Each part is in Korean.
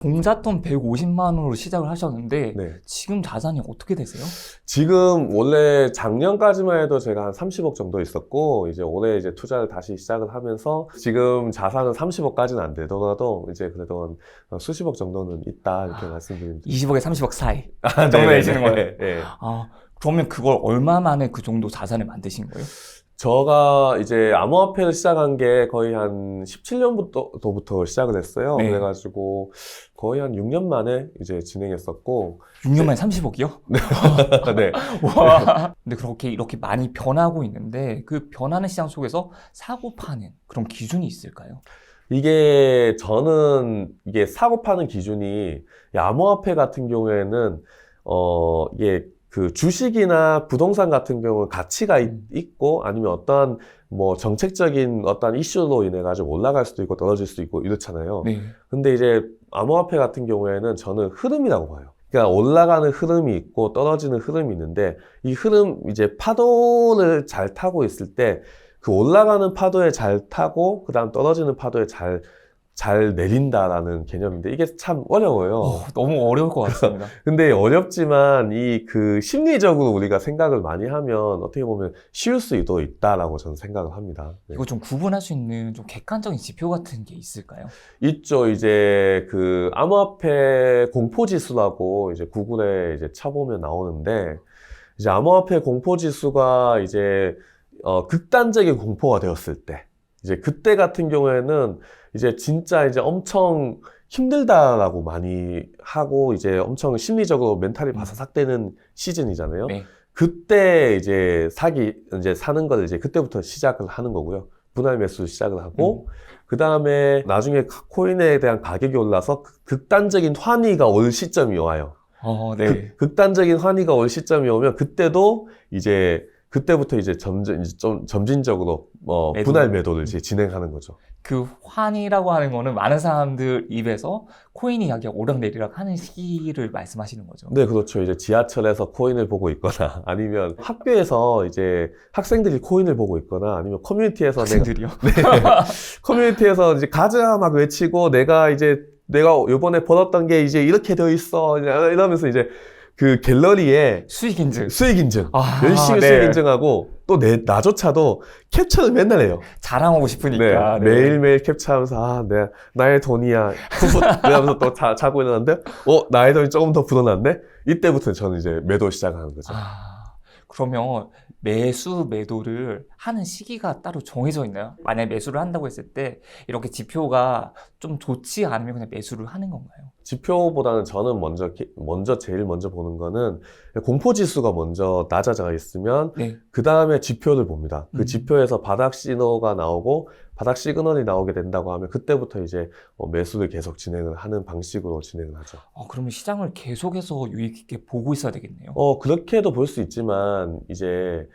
공자돈 150만 원으로 시작을 하셨는데 네. 지금 자산이 어떻게 되세요? 지금 원래 작년까지만 해도 제가 한 30억 정도 있었고 이제 올해 이제 투자를 다시 시작을 하면서 지금 자산은 30억까지는 안 되더라도 이제 그래도 한 수십억 정도는 있다 이렇게 말씀드립니다. 20억에 30억 사이. 아, 정도. 되시는 거예요? 네. 아, 그러면 그걸 얼마 만에 그 정도 자산을 만드신 거예요? 저가 이제 암호화폐를 시작한 게 거의 한 17년부터 시작을 했어요. 네. 그래가지고 거의 한 6년 만에 이제 진행했었고 6년 만에 30억이요? 네. 와. 근데 그렇게 이렇게 많이 변하고 있는데 그 변하는 시장 속에서 사고 파는 그런 기준이 있을까요? 이게 저는 이게 사고 파는 기준이 이 암호화폐 같은 경우에는 어 이게 그 주식이나 부동산 같은 경우는 가치가 있, 음. 있고 아니면 어떠한 뭐 정책적인 어떠한 이슈로 인해 가지고 올라갈 수도 있고 떨어질 수도 있고 이렇잖아요. 네. 근데 이제 암호화폐 같은 경우에는 저는 흐름이라고 봐요. 그러니까 올라가는 흐름이 있고 떨어지는 흐름이 있는데 이 흐름 이제 파도를 잘 타고 있을 때 그 올라가는 파도에 잘 타고 그다음 떨어지는 파도에 잘 잘 내린다라는 개념인데 이게 참 어려워요. 어, 너무 어려울 것 같습니다. 근데 어렵지만 이 그 심리적으로 우리가 생각을 많이 하면 어떻게 보면 쉬울 수도 있다라고 저는 생각을 합니다. 네. 이거 좀 구분할 수 있는 좀 객관적인 지표 같은 게 있을까요? 있죠. 이제 그 암호화폐 공포지수라고 이제 구글에 이제 쳐보면 나오는데 이제 암호화폐 공포지수가 이제 어 극단적인 공포가 되었을 때 이제 그때 같은 경우에는 이제 진짜 이제 엄청 힘들다라고 많이 하고 이제 엄청 심리적으로 멘탈이 바사삭되는 시즌이잖아요. 네. 그때 이제 사기 이제 사는 걸 이제 그때부터 시작을 하는 거고요. 분할 매수 시작을 하고 그 다음에 나중에 가- 코인에 대한 가격이 올라서 극- 극단적인 환희가 올 시점이 와요. 어, 극- 네. 극 단적인 환희가 올 시점이 오면 그때도 이제 그때부터 이제 점점 이제 좀 점진적으로 어, 매도. 분할 매도를 이제 진행하는 거죠. 그 환이라고 하는 거는 많은 사람들 입에서 코인이 가격 오락내리락 하는 시기를 말씀하시는 거죠. 네, 그렇죠. 이제 지하철에서 코인을 보고 있거나 아니면 학교에서 이제 학생들이 코인을 보고 있거나 아니면 커뮤니티에서 내가 학생들이요. 네. 커뮤니티에서 이제 가자 막 외치고 내가 이제 내가 요번에 벌었던 게 이제 이렇게 되어 있어 이러면서 이제 그 갤러리에 수익 인증. 수익 인증 아, 열심히 네. 수익 인증하고 또 내 나조차도 캡처를 맨날 해요. 자랑하고 네, 싶으니까. 네. 매일매일 캡처하면서 아, 내 나의 돈이야. 푸푸 이러면서 또 자, 자고 일어났는데 어, 나의 돈이 조금 더 불어났네. 이때부터 저는 이제 매도 시작하는 거죠. 아, 그러면 매수 매도를 하는 시기가 따로 정해져 있나요? 만약에 매수를 한다고 했을 때 이렇게 지표가 좀 좋지 않으면 그냥 매수를 하는 건가요? 지표보다는 저는 먼저 기- 먼저 제일 먼저 보는 거는 공포 지수가 먼저 낮아져 있으면 네. 그 다음에 지표를 봅니다. 그 음. 지표에서 바닥 신호가 나오고 바닥 시그널이 나오게 된다고 하면 그때부터 이제 어, 매수를 계속 진행을 하는 방식으로 진행을 하죠. 어, 그러면 시장을 계속해서 유익 있게 보고 있어야 되겠네요. 어 그렇게도 볼 수 있지만 이제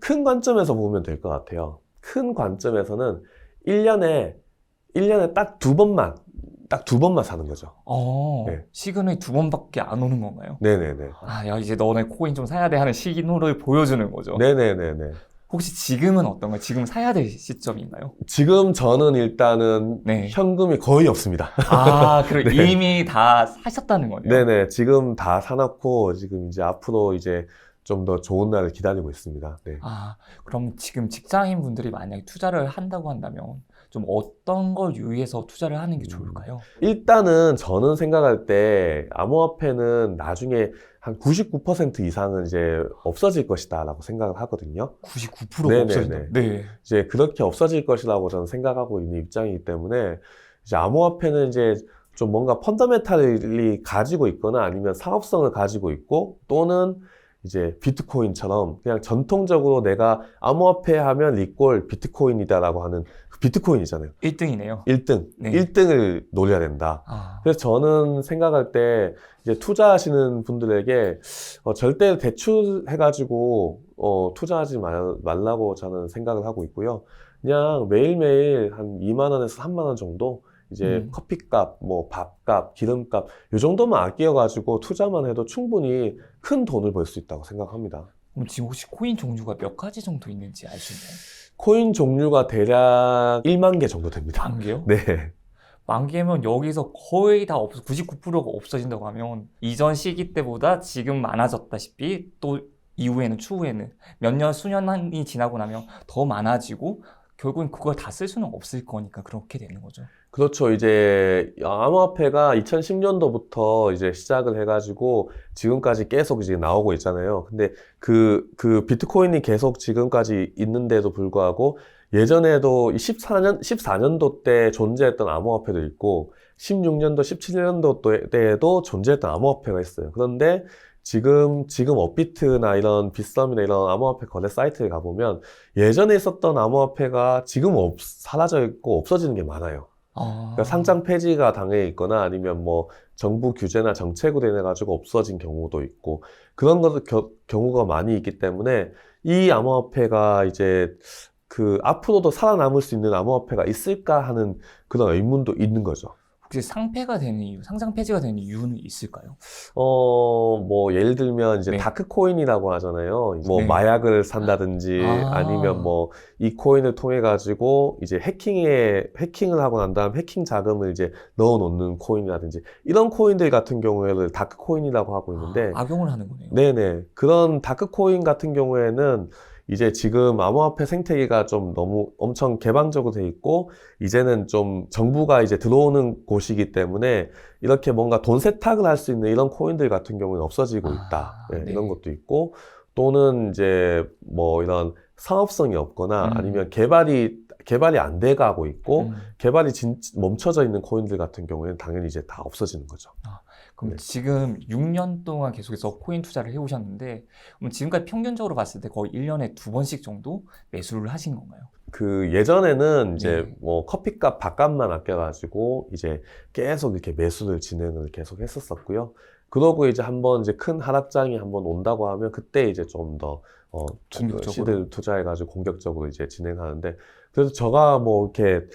큰 관점에서 보면 될 것 같아요. 큰 관점에서는 1년에 1년에 딱 두 번만 딱 두 번만 사는 거죠. 어, 네. 시그널이 두 번밖에 안 오는 건가요? 네네네. 아, 야, 이제 너네 코인 좀 사야 돼 하는 시그널을 보여주는 거죠. 네네네네. 혹시 지금은 어떤가요? 지금 사야 될 시점인가요? 지금 저는 일단은 네. 현금이 거의 없습니다. 아, 그럼 네. 이미 다 사셨다는 거네요. 네네. 지금 다 사놓고 지금 이제 앞으로 이제 좀 더 좋은 날을 기다리고 있습니다. 네. 아, 그럼 지금 직장인 분들이 만약에 투자를 한다고 한다면 좀 어떤 걸 유의해서 투자를 하는 게 좋을까요? 일단은 저는 생각할 때 암호화폐는 나중에 한 99% 이상은 이제 없어질 것이다라고 생각을 하거든요. 99%가 네네네. 없어진다. 네. 이제 그렇게 없어질 것이라고 저는 생각하고 있는 입장이기 때문에 이제 암호화폐는 이제 좀 뭔가 펀더멘탈이 가지고 있거나 아니면 사업성을 가지고 있고 또는 이제 비트코인처럼 그냥 전통적으로 내가 암호화폐 하면 리꼴 비트코인이다라고 하는 그 비트코인이잖아요. 1등이네요. 1등. 네. 1등을 노려야 된다. 아, 그래서 저는 생각할 때 이제 투자하시는 분들에게 어, 절대 대출해가지고 어, 투자하지 말, 말라고 저는 생각을 하고 있고요. 그냥 매일매일 한 2만 원에서 3만 원 정도 이제 음. 커피값, 뭐 밥값, 기름값 이 정도만 아껴가지고 투자만 해도 충분히 큰 돈을 벌 수 있다고 생각합니다. 그럼 지금 혹시 코인 종류가 몇 가지 정도 있는지 알 수 있나요? 코인 종류가 대략 1만 개 정도 됩니다. 만 개요? 네. 만 개면 여기서 거의 다 없어 99%가 없어진다고 하면 이전 시기 때보다 지금 많아졌다시피 또 이후에는 추후에는 몇 년 수년이 지나고 나면 더 많아지고 결국엔 그걸 다 쓸 수는 없을 거니까 그렇게 되는 거죠. 그렇죠. 이제 암호화폐가 2010년도부터 이제 시작을 해가지고 지금까지 계속 이제 나오고 있잖아요. 근데 그, 그 비트코인이 계속 지금까지 있는데도 불구하고 예전에도 14년, 14년도 때 존재했던 암호화폐도 있고 16년도, 17년도 때에도 존재했던 암호화폐가 있어요. 그런데 지금, 지금 업비트나 이런 빗썸이나 이런 암호화폐 거래 사이트에 가보면 예전에 있었던 암호화폐가 지금 없, 사라져 있고 없어지는 게 많아요. 아, 그러니까 상장 폐지가 당해 있거나 아니면 뭐 정부 규제나 정책으로 인해 가지고 없어진 경우도 있고 그런 것 경우가 많이 있기 때문에 이 암호화폐가 이제 그 앞으로도 살아남을 수 있는 암호화폐가 있을까 하는 그런 의문도 있는 거죠. 혹시 상폐가 되는 이유, 상장 폐지가 되는 이유는 있을까요? 어, 뭐, 예를 들면, 이제, 네. 다크코인이라고 하잖아요. 뭐, 네. 마약을 산다든지, 아. 아니면 뭐, 이 코인을 통해가지고, 이제 해킹에, 해킹을 하고 난 다음 해킹 자금을 이제 넣어 놓는 코인이라든지, 이런 코인들 같은 경우에는 다크코인이라고 하고 있는데, 아, 악용을 하는 거네요. 네네. 그런 다크코인 같은 경우에는 이제 지금 암호화폐 생태계가 좀 너무 엄청 개방적으로 돼 있고, 이제는 좀 정부가 이제 들어오는 곳이기 때문에 이렇게 뭔가 돈 세탁을 할 수 있는 이런 코인들 같은 경우는 없어지고 아, 있다. 네, 네. 이런 것도 있고, 또는 이제 뭐 이런 사업성이 없거나 음. 아니면 개발이, 개발이 안 돼 가고 있고, 음, 개발이 진, 멈춰져 있는 코인들 같은 경우에는 당연히 이제 다 없어지는 거죠. 그럼 네. 지금 6년 동안 계속해서 코인 투자를 해오셨는데, 그럼 지금까지 평균적으로 봤을 때 거의 1년에 두 번씩 정도 매수를 하신 건가요? 그 예전에는 이제 네. 뭐 커피값 밥값만 아껴가지고 이제 계속 이렇게 매수를 진행을 계속 했었었고요. 그러고 이제 한번 이제 큰 하락장이 한번 온다고 하면 그때 이제 좀더 어? 시들 투자해가지고 공격적으로 이제 진행하는데 그래서 저가 뭐 이렇게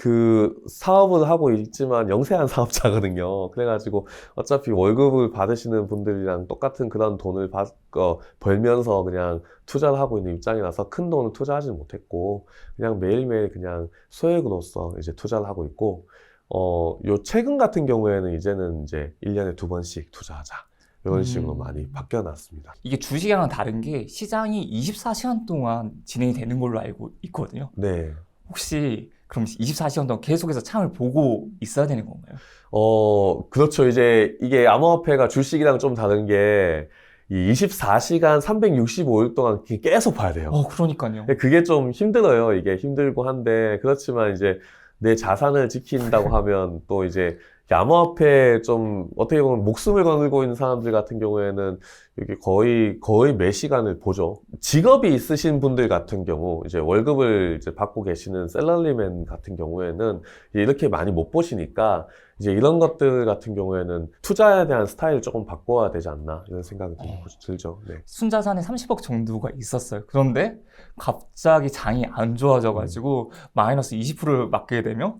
그 사업을 하고 있지만 영세한 사업자거든요. 그래가지고 어차피 월급을 받으시는 분들이랑 똑같은 그런 돈을 받, 어, 벌면서 그냥 투자를 하고 있는 입장이라서 큰 돈을 투자하지 못했고 그냥 매일매일 그냥 소액으로서 이제 투자를 하고 있고 어, 요 최근 같은 경우에는 이제는 이제 1년에 두 번씩 투자하자. 이런 식으로 음. 많이 바뀌어놨습니다. 이게 주식이랑은 다른 게 시장이 24시간 동안 진행이 되는 걸로 알고 있거든요. 네. 혹시 그럼 24시간 동안 계속해서 창을 보고 있어야 되는 건가요? 어, 그렇죠. 이제 이게 암호화폐가 주식이랑 좀 다른 게, 이 24시간 365일 동안 계속 봐야 돼요. 어, 그러니까요. 그게 좀 힘들어요. 이게 힘들고 한데, 그렇지만 이제 내 자산을 지킨다고 하면 또 이제 암호화폐 좀 어떻게 보면 목숨을 걸고 있는 사람들 같은 경우에는 이게 거의 거의 매 시간을 보죠. 직업이 있으신 분들 같은 경우 이제 월급을 이제 받고 계시는 셀러리맨 같은 경우에는 이렇게 많이 못 보시니까 이제 이런 것들 같은 경우에는 투자에 대한 스타일을 조금 바꿔야 되지 않나 이런 생각이 들- 어. 들죠. 네. 순자산에 30억 정도가 있었어요. 그런데 갑자기 장이 안 좋아져가지고 마이너스 20%를 맞게 되면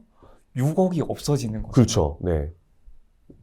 6억이 없어지는 거죠. 그렇죠. 네.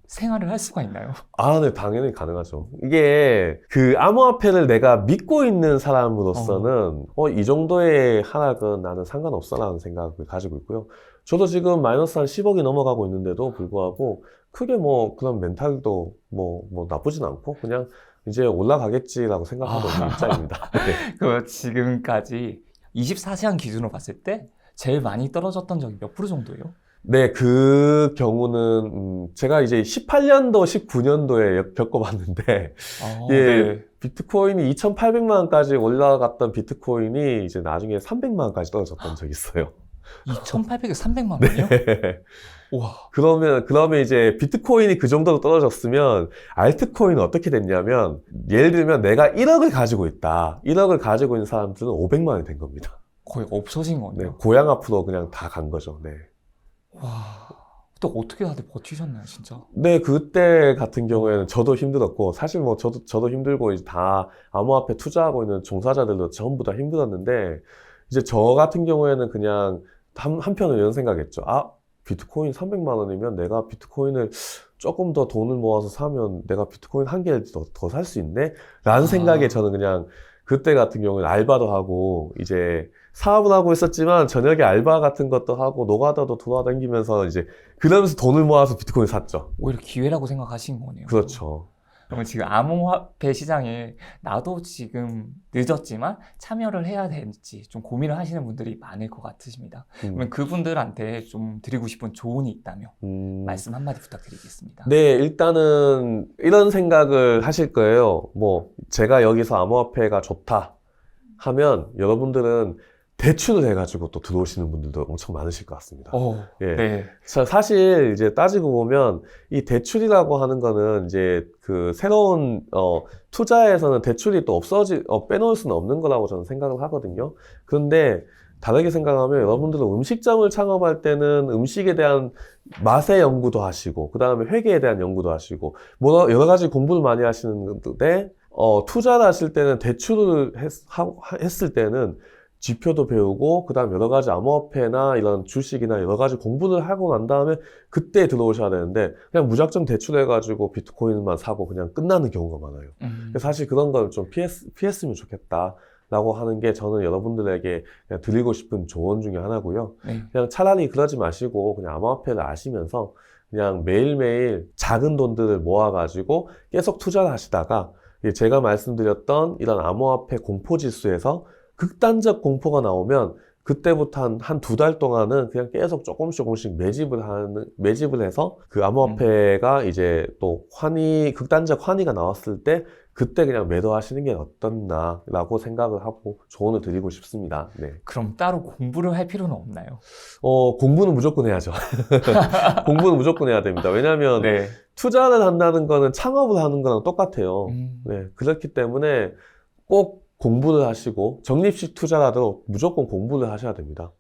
생활을 할 수가 있나요? 아, 네, 당연히 가능하죠. 이게 그 암호화폐를 내가 믿고 있는 사람으로서는 어, 이 정도의 하락은 나는 상관없어라는 생각을 가지고 있고요. 저도 지금 마이너스 한 10억이 넘어가고 있는데도 불구하고 크게 뭐 그런 멘탈도 뭐, 뭐 나쁘진 않고 그냥 이제 올라가겠지라고 생각하고 있는 아. 입장입니다. 네. 그 지금까지 24시간 기준으로 봤을 때 제일 많이 떨어졌던 적이 몇 프로 정도예요? 네, 그 경우는 음, 제가 이제 18년도, 19년도에 겪어봤는데 아, 예. 네. 비트코인이 2,800만 원까지 올라갔던 비트코인이 이제 나중에 300만 원까지 떨어졌던 적이 있어요. 2,800에 300만 원이요? 와, 그러면, 그러면 이제 비트코인이 그 정도로 떨어졌으면 알트코인은 어떻게 됐냐면 예를 들면 내가 1억을 가지고 있다. 1억을 가지고 있는 사람들은 500만 원이 된 겁니다. 거의 없어진 네, 거네요. 고향 앞으로 그냥 다 간 거죠. 네. 와, 또 어떻게 다들 버티셨나요, 진짜? 네, 그때 같은 경우에는 저도 힘들었고, 사실 뭐 저도, 저도 힘들고, 이제 다 암호화폐 투자하고 있는 종사자들도 전부 다 힘들었는데, 이제 저 같은 경우에는 그냥 한, 한편으로 이런 생각했죠. 아, 비트코인 300만 원이면 내가 비트코인을 조금 더 돈을 모아서 사면 내가 비트코인 한 개를 더, 더살수 있네? 라는 아. 생각에 저는 그냥 그때 같은 경우는 알바도 하고, 이제 사업을 하고 있었지만 저녁에 알바 같은 것도 하고 노가다도 돌아다니면서 이제 그러면서 돈을 모아서 비트코인 샀죠. 오히려 기회라고 생각하신 거네요. 그렇죠. 그러면 지금 암호화폐 시장에 나도 지금 늦었지만 참여를 해야 될지 좀 고민을 하시는 분들이 많을 것 같으십니다. 음. 그러면 그분들한테 좀 드리고 싶은 조언이 있다면 음. 말씀 한마디 부탁드리겠습니다. 네, 일단은 이런 생각을 하실 거예요. 뭐, 제가 여기서 암호화폐가 좋다 하면 여러분들은 대출을 해가지고 또 들어오시는 분들도 엄청 많으실 것 같습니다. 어, 예. 네. 자, 사실 이제 따지고 보면 이 대출이라고 하는 거는 이제 그 새로운 어 투자에서는 대출이 또 없어지 어 빼놓을 수는 없는 거라고 저는 생각을 하거든요. 그런데 다르게 생각하면 여러분들은 음식점을 창업할 때는 음식에 대한 맛의 연구도 하시고 그 다음에 회계에 대한 연구도 하시고 뭐 여러 가지 공부를 많이 하시는데 어 투자를 하실 때는 대출을 했, 하- 했을 때는 지표도 배우고 그다음 여러 가지 암호화폐나 이런 주식이나 여러 가지 공부를 하고 난 다음에 그때 들어오셔야 되는데 그냥 무작정 대출해가지고 비트코인만 사고 그냥 끝나는 경우가 많아요. 음, 사실 그런 걸 좀 피했, 피했으면 좋겠다 라고 하는 게 저는 여러분들에게 드리고 싶은 조언 중에 하나고요. 네. 그냥 차라리 그러지 마시고 그냥 암호화폐를 아시면서 그냥 매일매일 작은 돈들을 모아가지고 계속 투자를 하시다가 제가 말씀드렸던 이런 암호화폐 공포지수에서 극단적 공포가 나오면 그때부터 한, 한 두 달 동안은 그냥 계속 조금씩 조금씩 매집을 하는, 매집을 해서 그 암호화폐가 이제 또 환희, 극단적 환희가 나왔을 때 그때 그냥 매도하시는 게 어떻나라고 생각을 하고 조언을 드리고 싶습니다. 네. 그럼 따로 공부를 할 필요는 없나요? 어, 공부는 무조건 해야죠. 공부는 무조건 해야 됩니다. 왜냐하면 네. 투자를 한다는 거는 창업을 하는 거랑 똑같아요. 음, 네, 그렇기 때문에 꼭 공부를 하시고 적립식 투자라도 무조건 공부를 하셔야 됩니다.